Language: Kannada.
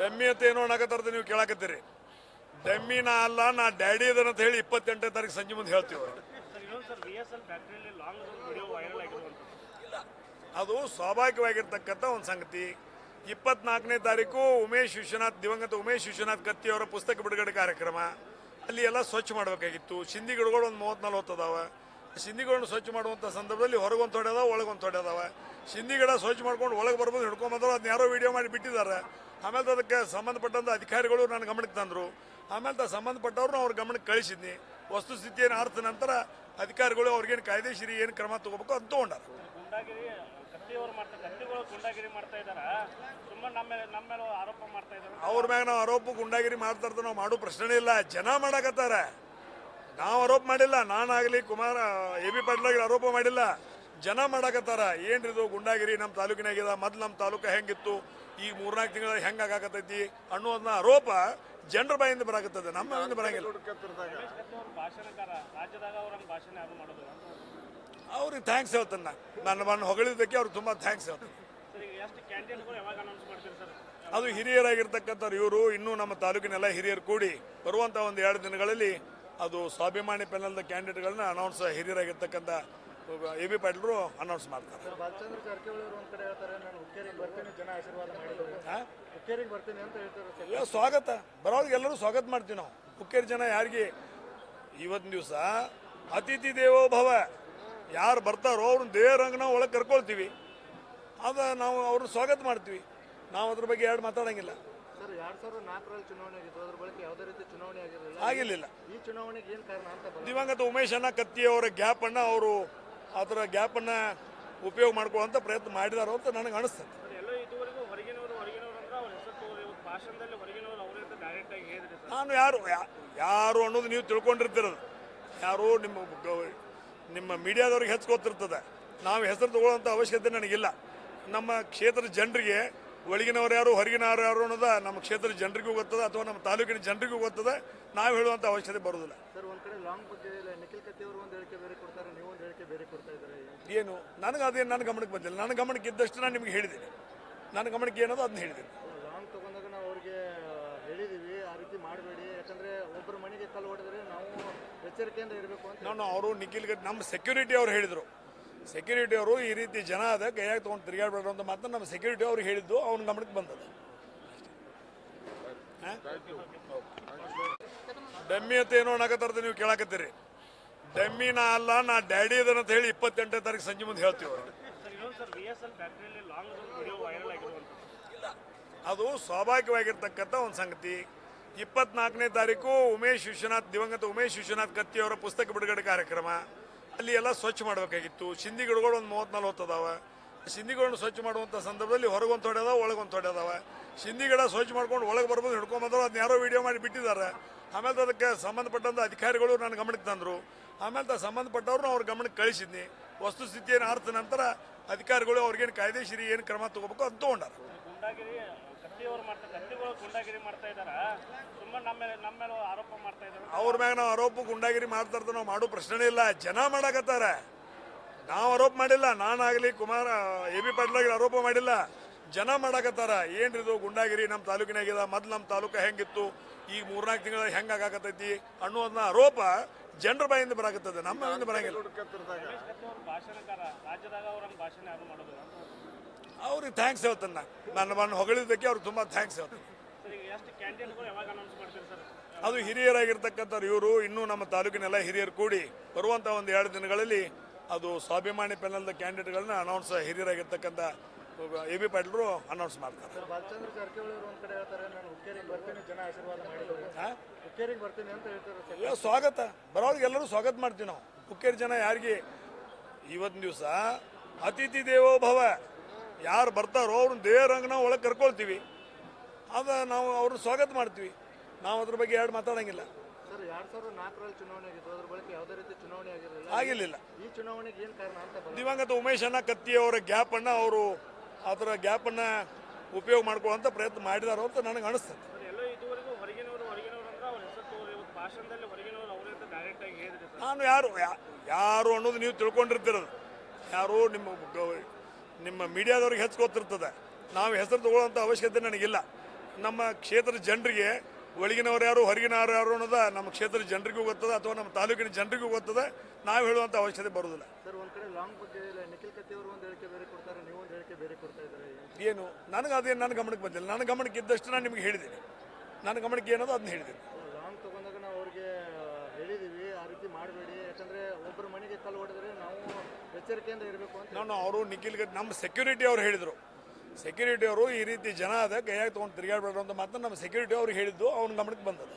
ಡಮ್ಮಿ ಅಂತ ಏನೋ ಅನ್ನಕತ್ತಾರ್ದು ನೀವು ಕೇಳಾಕತ್ತೀರಿ. ಡಮ್ಮಿ ನಾ ಅಲ್ಲ ನಾ ಡ್ಯಾಡಿ ಅದನ್ನ ಹೇಳಿ ಇಪ್ಪತ್ತೆಂಟನೇ ತಾರೀಕು ಸಂಜೆ ಮುಂದೆ ಹೇಳ್ತೀವಿ ಅದು ಸ್ವಾಭಾವಿಕವಾಗಿರ್ತಕ್ಕಂಥ ಒಂದು ಸಂಗತಿ. ಇಪ್ಪತ್ನಾಲ್ಕನೇ ತಾರೀಕು ಉಮೇಶ್ ವಿಶ್ವನಾಥ್ ದಿವಂಗತ ಉಮೇಶ್ ವಿಶ್ವನಾಥ್ ಕತ್ತಿ ಅವರ ಪುಸ್ತಕ ಬಿಡುಗಡೆ ಕಾರ್ಯಕ್ರಮ. ಅಲ್ಲಿ ಎಲ್ಲ ಸ್ವಚ್ಛ ಮಾಡಬೇಕಾಗಿತ್ತು. ಸಿಂಧಿ ಗಿಡಗಳು ಒಂದು ಮೂವತ್ತು ನಲ್ವತ್ತು ಅದಾವ. ಸಿಂಧಿಗಳನ್ನು ಸ್ವಚ್ಛ ಮಾಡುವಂಥ ಸಂದರ್ಭದಲ್ಲಿ ಹೊರಗೊಂದು ತೊಡೆ ಅದಾವ ಒಳಗೊಂದು ತೊಡೆ ಅದಾವ. ಸಿಂಧಿ ಗಿಡ ಸ್ವಚ್ಛ ಮಾಡ್ಕೊಂಡು ಒಳಗೆ ಬರ್ಬೋದು ಹಿಡ್ಕೊಂಬಂದ್ರೆ ಅದನ್ನ ಯಾರೋ ವಿಡಿಯೋ ಮಾಡಿ ಬಿಟ್ಟಿದ್ದಾರೆ. ಆಮೇಲೆ ಅದಕ್ಕೆ ಸಂಬಂಧಪಟ್ಟಂಥ ಅಧಿಕಾರಿಗಳು ನನ್ನ ಗಮನಕ್ಕೆ ತಂದರು. ಆಮೇಲೆ ತ ಸಂಬಂಧಪಟ್ಟವ್ರನ್ನ ಅವ್ರ ಗಮನಕ್ಕೆ ಕಳಿಸಿದ್ನಿ. ವಸ್ತುಸ್ಥಿತಿಯನ್ನು ಅರ್ಥ ನಂತರ ಅಧಿಕಾರಿಗಳು ಅವ್ರಿಗೇನು ಕಾಯ್ದೆಶೀರಿ ಏನು ಕ್ರಮ ತಗೋಬೇಕು ಅಂತ ತೊಗೊಂಡಾರ. ಅವ್ರ ಮ್ಯಾಗ ನಾವು ಆರೋಪ ಗುಂಡಾಗಿರಿ ಮಾಡ್ತಾ ಇರ್ತೀವಿ ನಾವು ಮಾಡೋ ಪ್ರಶ್ನೆ ಇಲ್ಲ. ಜನ ಮಾಡಕತ್ತಾರ. ನಾವು ಆರೋಪ ಮಾಡಿಲ್ಲ. ನಾನಾಗಲಿ ಕುಮಾರ ಎ ಬಿ ಪಾಟೀಲ್ ಆರೋಪ ಮಾಡಿಲ್ಲ. ಜನ ಮಾಡಕತ್ತಾರ. ಏನ್ರಿದು ಗುಂಡಾಗಿರಿ ನಮ್ಮ ತಾಲೂಕಿನಾಗಿದೆ ಮೊದ್ಲು ನಮ್ಮ ತಾಲೂಕು ಹೆಂಗಿತ್ತು? ಈ ಮೂರ್ನಾಲ್ಕು ತಿಂಗಳ ಹೆಂಗೆ ಆಗಾಕತ್ತೈತಿ ಅನ್ನೋದನ್ನ ಆರೋಪ ಜನರ ಬಾಯಿಂದ ಬರಾಕತ್ತದೆ. ನಮ್ಮ ಬಾಯಿಂದ ಬರಂಗಿಲ್ಲ. ಅವ್ರಿಗೆ ಥ್ಯಾಂಕ್ಸ್ ಹೇಳ್ತನ್ನ. ನನ್ನ ಮಣ್ಣು ಹೊಗಳಿದ್ದಕ್ಕೆ ಅವ್ರಿಗೆ ತುಂಬ ಥ್ಯಾಂಕ್ಸ್ ಹೇಳ್ತಾನೆ. ಅದು ಹಿರಿಯರಾಗಿರ್ತಕ್ಕಂಥವ್ರು ಇವರು, ಇನ್ನೂ ನಮ್ಮ ತಾಲೂಕಿನೆಲ್ಲ ಹಿರಿಯರು ಕೂಡಿ ಬರುವಂಥ ಒಂದು ಎರಡು ದಿನಗಳಲ್ಲಿ ಅದು ಸ್ವಾಭಿಮಾನಿ ಪೆನಲ್ದ ಕ್ಯಾಂಡಿಡೇಟ್ಗಳನ್ನ ಅನೌನ್ಸ್ ಹಿರಿಯರಾಗಿರ್ತಕ್ಕಂಥ ಎ ಬಿ ಪಾಟೀಲರು ಅನೌನ್ಸ್ ಮಾಡ್ತಾರೆ. ಬಾಲಚಂದ್ರ ಜಾರಕಿಹೊಳಿ ಅವರು ಒಂದ್ ಕಡೆ ಹೇಳ್ತಾರೆ ನಾನು ಹುಕ್ಕೇರಿಗೆ ಬರ್ತೀನಿ ಜನ ಆಶೀರ್ವಾದ ಮಾಡಿದ್ರು ಆ? ಹುಕ್ಕೇರಿಗೆ ಬರ್ತೀನಿ ಅಂತ ಹೇಳ್ತಾರೆ ಸರ್. ಇಲ್ಲ, ಸ್ವಾಗತ. ಬರೋರಿಗೆ ಎಲ್ಲರೂ ಸ್ವಾಗತ ಮಾಡ್ತೀವಿ ನಾವು. ಹುಕ್ಕೇರಿ ಜನ ಯಾರಿಗೆ? ಇವತ್ತಿನ ದಿವಸ ಅತಿಥಿ ದೇವೋ ಭವ ಯಾರು ಬರ್ತಾರೋ ಅವ್ರನ್ನ ದೇವರಂಗ ನಾವು ಒಳಗೆ ಕರ್ಕೊಳ್ತೀವಿ. ಅದ ನಾವು ಅವ್ರನ್ನ ಸ್ವಾಗತ ಮಾಡ್ತೀವಿ. ನಾವು ಅದ್ರ ಬಗ್ಗೆ ಎರಡು ಮಾತಾಡಂಗಿಲ್ಲ. ಸರ್ ಎರಡ್ ಸಾವಿರದ ನಾಲ್ಕರಲ್ಲಿ ಚುನಾವಣೆ ಆಗಿತ್ತು. ಅದ್ರ ಬಳಿಕ ಯಾವುದೇ ರೀತಿ ಚುನಾವಣೆ ಆಗಿರಲಿಲ್ಲ. ಆಗಿರಲಿಲ್ಲ. ಈ ಚುನಾವಣೆಗೆ ಏನ್ ಕಾರಣ ಅಂತ ದಿವಂಗತ ಉಮೇಶ್ ಅಣ್ಣ ಕತ್ತಿ ಅವರ ಗ್ಯಾಪನ್ನು ಅವರು ಅದರ ಗ್ಯಾಪನ್ನು ಉಪಯೋಗ ಮಾಡ್ಕೊಳ್ಳುವಂಥ ಪ್ರಯತ್ನ ಮಾಡಿದಾರೋ ಅಂತ ನನಗೆ ಅನಿಸ್ತದೆ. ನಾನು ಯಾರು ಯಾರು ಅನ್ನೋದು ನೀವು ತಿಳ್ಕೊಂಡಿರ್ತಿರೋದು. ಯಾರು ನಿಮ್ಮ ನಿಮ್ಮ ಮೀಡಿಯಾದವ್ರಿಗೆ ಹೆಚ್ಚು ಗೊತ್ತಿರ್ತದೆ ನಾವು ಹೆಸರು ತಗೊಳ್ಳೋಂಥ ಅವಶ್ಯಕತೆ ನನಗಿಲ್ಲ. ನಮ್ಮ ಕ್ಷೇತ್ರದ ಜನರಿಗೆ ಒಳಗಿನವ್ರು ಯಾರು ಹೊರಗಿನವ್ರು ಯಾರು ಅನ್ನೋದ ನಮ್ಮ ಕ್ಷೇತ್ರದ ಜನರಿಗೂ ಗೊತ್ತದ ಅಥವಾ ನಮ್ಮ ತಾಲೂಕಿನ ಜನರಿಗೂ ಗೊತ್ತದ. ನಾವು ಹೇಳುವಂಥ ಅವಶ್ಯಕತೆ ಬರೋದಿಲ್ಲ ಸರ್ ಒಂದು ಕಡೆ ಲಾಂಗ್ ಬಗ್ಗೆ ನಿಖಿಲ್ ಕತ್ತಿ ಅವರು ಒಂದ್ ಹೇಳಿಕೆ ಬೇರೆ ಕೊಡ್ತಾರೆ ನೀವು ಒಂದು ಹೇಳಿಕೆ ಬೇರೆ ಕೊಡ್ತಾ ಇದ್ದಾರೆ ಏನು ನನಗೆ ಅದೇನು ನನ್ನ ಗಮನಕ್ಕೆ ಬಂದಿಲ್ಲ. ನನ್ನ ಗಮನಕ್ಕೆ ಇದ್ದಷ್ಟು ನಾನು ನಿಮ್ಗೆ ಹೇಳಿದ್ದೀನಿ. ನನ್ನ ಗಮನಕ್ಕೆ ಏನೋ ಅದನ್ನ ಹೇಳಿದ್ದೀನಿ. ಲಾಂಗ್ ತಗೊಂಡಾಗ ನಾವು ಅವ್ರಿಗೆ ಹೇಳಿದೀವಿ ಆ ರೀತಿ ಮಾಡಬೇಡಿ. ಯಾಕಂದ್ರೆ ಒಬ್ಬರ ಮನೆಗೆ ಕಲ್ಲು ಹೊಡೆದ್ರೆ ನಾವು ಎಚ್ಚರಿಕೆಯಿಂದ ಇರಬೇಕು ಅಂತ ನಾನು ಅವರು ನಿಖಿಲ್ ನಮ್ಮ ಸೆಕ್ಯೂರಿಟಿ ಅವ್ರು ಹೇಳಿದರು. ಸೆಕ್ಯೂರಿಟಿ ಅವರು ಈ ರೀತಿ ಜನ ಅದ, ಕೈಯಾಗಿ ತೊಗೊಂಡು ತಿರುಗಾಡ್ಬೇಡ್ರು ಅಂತ ಮಾತ್ರ ನಮ್ಮ ಸೆಕ್ಯೂರಿಟಿ ಅವ್ರು ಹೇಳಿದ್ದು, ಅವ್ನ ಗಮನಕ್ಕೆ ಬಂದದ? ಡಮ್ಮಿ ಅಂತ ಏನೋ ಅನ್ನಕತ್ತಾರ್ದು ನೀವು ಕೇಳಾಕತ್ತೀರಿ. ಡಮ್ಮಿ ನಾ ಅಲ್ಲ, ನಾ ಡ್ಯಾಡಿ ಅಂತ ಹೇಳಿ ಇಪ್ಪತ್ತೆಂಟನೇ ತಾರೀಕು ಸಂಜೆ ಮುಂದೆ ಹೇಳ್ತೀವಿ ಅವ್ರು ಅದು ಸ್ವಾಭಾವಿಕವಾಗಿರ್ತಕ್ಕಂಥ ಒಂದು ಸಂಗತಿ. ಇಪ್ಪತ್ನಾಲ್ಕನೇ ತಾರೀಕು ಉಮೇಶ್ ವಿಶ್ವನಾಥ್, ದಿವಂಗತ ಉಮೇಶ್ ವಿಶ್ವನಾಥ್ ಕತ್ತಿ ಅವರ ಪುಸ್ತಕ ಬಿಡುಗಡೆ ಕಾರ್ಯಕ್ರಮ. ಅಲ್ಲಿ ಎಲ್ಲ ಸ್ವಚ್ಛ ಮಾಡಬೇಕಾಗಿತ್ತು. ಸಿಂಧಿ ಗಿಡಗಳು ಒಂದು ಮೂವತ್ತು ನಲ್ವತ್ತು ಅದಾವ. ಸಿಂಧಿಗಳನ್ನು ಸ್ವಚ್ಛ ಮಾಡುವಂಥ ಸಂದರ್ಭದಲ್ಲಿ ಹೊರಗೊಂದು ತೊಡೆ ಅದಾವ, ಒಳಗೊಂದು ತೊಡೆ ಅದಾವ. ಸಿಂಧಿ ಗಿಡ ಸ್ವಚ್ಛ ಮಾಡ್ಕೊಂಡು ಒಳಗೆ ಬರ್ಬೋದು ಹಿಡ್ಕೊಂಬಂದ್ರು ಅದನ್ನ ಯಾರೋ ವಿಡಿಯೋ ಮಾಡಿ ಬಿಟ್ಟಿದ್ದಾರೆ. ಆಮೇಲೆ ಅದಕ್ಕೆ ಸಂಬಂಧಪಟ್ಟಂಥ ಅಧಿಕಾರಿಗಳು ನನ್ನ ಗಮನಕ್ಕೆ ತಂದರು. ಆಮೇಲೆ ತ ಸಂಬಂಧಪಟ್ಟವ್ರನ್ನ ಅವ್ರ ಗಮನಕ್ಕೆ ಕಳಿಸಿದ್ನಿ. ವಸ್ತುಸ್ಥಿತಿಯನ್ನು ಅರ್ಥ ನಂತರ ಅಧಿಕಾರಿಗಳು ಅವ್ರಿಗೇನು ಕಾಯ್ದೆಶೀರಿ ಏನು ಕ್ರಮ ತಗೋಬೇಕು ಅಂತ ತೊಗೊಂಡಾರ. ಗುಂಡಾಗಿರಿ ಕತ್ತಿಯವರು ಮಾಡ್ತಾ ಕತ್ತಿಗಳು ಗುಂಡಾಗಿರಿ ಮಾಡ್ತಾ ಇದಾರ ಸುಮ್ಮನೆ ನಮ್ಮ ಮೇಲೆ ನಮ್ಮ ಮೇಲೆ ಆರೋಪ ಮಾಡ್ತಾ ಇದ್ದಾರೆ. ಅವ್ರ ಮ್ಯಾಗ ನಾವು ಆರೋಪ ಗುಂಡಾಗಿರಿ ಮಾಡ್ತಾ ನಾವು ಮಾಡೋ ಪ್ರಶ್ನೆ ಇಲ್ಲ. ಜನ ಮಾಡಾಕತ್ತಾರ. ನಾವು ಆರೋಪ ಮಾಡಿಲ್ಲ. ನಾನಾಗಲಿ ಕುಮಾರ ಎ ಬಿ ಪಾಟೀಲ್ ಆರೋಪ ಮಾಡಿಲ್ಲ. ಜನ ಮಾಡಕತ್ತಾರ. ಏನ್ರಿದು ಗುಂಡಾಗಿರಿ? ನಮ್ಮ ತಾಲೂಕಿನಾಗಿದೆ ಮೊದ್ಲು ನಮ್ಮ ತಾಲೂಕು ಹೆಂಗಿತ್ತು? ಈಗ ಮೂರ್ನಾಲ್ಕು ತಿಂಗಳ ಹೆಂಗ್ ಆಗಾಕತ್ತೈತಿ ಅನ್ನೋದನ್ನ ಆರೋಪ ಜನರ ಬಾಯಿಂದ ಬರಾಕತ್ತದೆ. ನಮ್ಮ ಬಾಯಿಂದ ಬರಂಗಿಲ್ಲ. ರಮೇಶ್ ಕತ್ತಿ ಅವರು ಭಾಷಣಕಾರ. ರಾಜ್ಯದಾಗ ಅವ್ರ ಭಾಷಣ ಯಾರು ಮಾಡೋದು ಅವ್ರಿಗೆ ಥ್ಯಾಂಕ್ಸ್ ಹೇಳ್ತಾನೆ. ನನ್ನ ಮನ ಹೊಗಳಿದ್ದಕ್ಕೆ ಅವ್ರಿಗೆ ತುಂಬ ಥ್ಯಾಂಕ್ಸ್ ಹೇಳ್ತಾನೆ. ಸರ್ ಈಗ ಎಷ್ಟು ಕ್ಯಾಂಡಿಡೇಟ್ಗಳು ಯಾವಾಗ ಅನೌನ್ಸ್ ಮಾಡ್ತೀರಿ ಸರ್? ಅದು ಹಿರಿಯರಾಗಿರ್ತಕ್ಕಂಥವ್ರು ಇವರು ಇನ್ನೂ ನಮ್ಮ ತಾಲೂಕಿನೆಲ್ಲ ಹಿರಿಯರು ಕೂಡಿ ಬರುವಂಥ ಒಂದು ಎರಡು ದಿನಗಳಲ್ಲಿ ಅದು ಸ್ವಾಭಿಮಾನಿ ಪೆನಲ್ದ ಕ್ಯಾಂಡಿಡೇಟ್ಗಳನ್ನ ಅನೌನ್ಸ್ ಹಿರಿಯರಾಗಿರ್ತಕ್ಕಂಥ ಎ ಬಿ ಪಾಟೀಲರು ಅನೌನ್ಸ್ ಮಾಡ್ತಾರೆ. ಸರ್ ಬಾಲಚಂದ್ರ ಜಾರಕಿಹೊಳಿ ಅವರು ಒಂದ್ ಕಡೆ ಹೇಳ್ತಾರೆ ನಾನು ಹುಕ್ಕೇರಿಗೆ ಬರ್ತೀನಿ ಜನ ಆಶೀರ್ವಾದ ಮಾಡಿದ್ರು ಆ? ಹುಕ್ಕೇರಿಗೆ ಬರ್ತೀನಿ ಅಂತ ಹೇಳ್ತಾರೆ ಸರ್. ಇಲ್ಲ, ಸ್ವಾಗತ. ಬರೋರಿಗೆ ಎಲ್ಲರೂ ಸ್ವಾಗತ ಮಾಡ್ತೀವಿ ನಾವು. ಹುಕ್ಕೇರಿ ಜನ ಯಾರಿಗೆ? ಇವತ್ತಿನ ದಿವಸ ಅತಿಥಿ ದೇವೋ ಭವ ಯಾರು ಬರ್ತಾರೋ ಅವ್ರನ್ನ ದೇವರಂಗ ನಾವು ಒಳಗೆ ಕರ್ಕೊಳ್ತೀವಿ. ಅದ ನಾವು ಅವ್ರನ್ನ ಸ್ವಾಗತ ಮಾಡ್ತೀವಿ. ನಾವು ಅದ್ರ ಬಗ್ಗೆ ಎರಡು ಮಾತಾಡಂಗಿಲ್ಲ. ಸರ್ ಎರಡ್ ಸಾವಿರದ ನಾಲ್ಕರಲ್ಲಿ ಚುನಾವಣೆ ಆಗಿತ್ತು. ಅದ್ರ ಬಳಿಕ ಯಾವುದೇ ರೀತಿ ಚುನಾವಣೆ ಆಗಿರಲಿಲ್ಲ. ಆಗಿರಲಿಲ್ಲ. ಈ ಚುನಾವಣೆಗೆ ಏನ್ ಕಾರಣ ಅಂತ ಬಂದ ದಿವಂಗತ ಉಮೇಶ್ ಅಣ್ಣ ಕತ್ತಿ ಅವರ ಗ್ಯಾಪನ್ನು ಅವರು ಅದರ ಗ್ಯಾಪನ್ನು ಉಪಯೋಗ ಮಾಡ್ಕೊಳ್ಳುವಂತ ಪ್ರಯತ್ನ ಮಾಡಿದಾರೋ ಅಂತ ನನಗೆ ಅನಿಸ್ತದೆ. ಸರ್ ಎಲ್ಲೋ ಇದುವರೆಗೂ ಹೊರಗಿನವರು ಹೊರಗಿನವರು ಅಂದ್ರೆ ಅವ್ರ ಹೆಸರು ತಗೋರಿ ಇವತ್ತು ಭಾಷಣದಲ್ಲಿ ಹೊರಗಿನವರು ಅವರೇ ಅಂತ ಡೈರೆಕ್ಟ್ ಆಗಿ ಹೇಳಿದ್ರಿ ಸರ್. ನಾನು ಯಾರು ಯಾ- ಯಾರು ಅನ್ನೋದು ನೀವು ತಿಳ್ಕೊಂಡಿರ್ತೀರ ಯಾರು ನಿಮ್ಮ ಗ- ನಿಮ್ಮ ಮೀಡಿಯಾದವ್ರಿಗೆ ಹೆಚ್ಚು ಗೊತ್ತಿರ್ತದೆ ನಾವು ಹೆಸರು ತಗೊಳ್ಳೋಂಥ ಅವಶ್ಯಕತೆ ನನಗಿಲ್ಲ. ನಮ್ಮ ಕ್ಷೇತ್ರದ ಜನರಿಗೆ ಒಳಗಿನವ್ರು ಯಾರು ಹೊರಗಿನವ್ರು ಯಾರು ಅನ್ನೋದ ನಮ್ಮ ಕ್ಷೇತ್ರದ ಜನರಿಗೂ ಗೊತ್ತದೆ ಅಥವಾ ನಮ್ಮ ತಾಲೂಕಿನ ಜನರಿಗೂ ಗೊತ್ತದೆ. ನಾವು ಹೇಳುವಂಥ ಅವಶ್ಯಕತೆ ಬರೋದಿಲ್ಲ ಸರ್ ಒಂದ್ ಕಡೆ ಲಾಂಗ್ ಬಗ್ಗೆ ಇಲ್ಲ ನಿಖಿಲ್ ಕತ್ತಿ ಅವರು ಒಂದು ಹೇಳಿಕೆ ಬೇರೆ ಕೊಡ್ತಾರೆ ನೀವು ಒಂದು ಹೇಳಿಕೆ ಬೇರೆ ಕೊಡ್ತಾ ಇದ್ದಾರೆ ಏನು? ನನಗೆ ಅದೇನು ನನ್ನ ಗಮನಕ್ಕೆ ಬಂದಿಲ್ಲ. ನನ್ನ ಗಮನಕ್ಕೆ ಇದ್ದಷ್ಟು ನಾನು ನಿಮಗೆ ಹೇಳಿದ್ದೀನಿ. ನನ್ನ ಗಮನಕ್ಕೆ ಏನೋ ಅದನ್ನ ಹೇಳಿದ್ದೀನಿ. ಲಾಂಗ್ ತಗೊಂಡಾಗ ನಾವು ಅವ್ರಿಗೆ ಹೇಳಿದೀವಿ ಆ ರೀತಿ ಮಾಡಬೇಡಿ. ಯಾಕಂದ್ರೆ ಒಬ್ಬರ ಮನೆಗೆ ಕಲ್ಲು ಹೊಡೆದ್ರೆ ನಾವು ಎಚ್ಚರಿಕೆಯಿಂದ ಇರಬೇಕು ಅಂತ ನಾನು ಅವರು ನಿಖಿಲ್ ಗಡ್ ನಮ್ಮ ಸೆಕ್ಯೂರಿಟಿ ಅವ್ರು ಹೇಳಿದರು. ಸೆಕ್ಯೂರಿಟಿ ಅವರು ಈ ರೀತಿ ಜನ ಅದ ಕೈಯಾಗಿ ತೊಗೊಂಡು ತಿರುಗಾಡಬೇಡ ಅಂತ ಮಾತ್ರ ನಮ್ಮ ಸೆಕ್ಯೂರಿಟಿ ಅವ್ರು ಹೇಳಿದ್ದು ಅವ್ನ ಗಮನಕ್ಕೆ ಬಂದದ.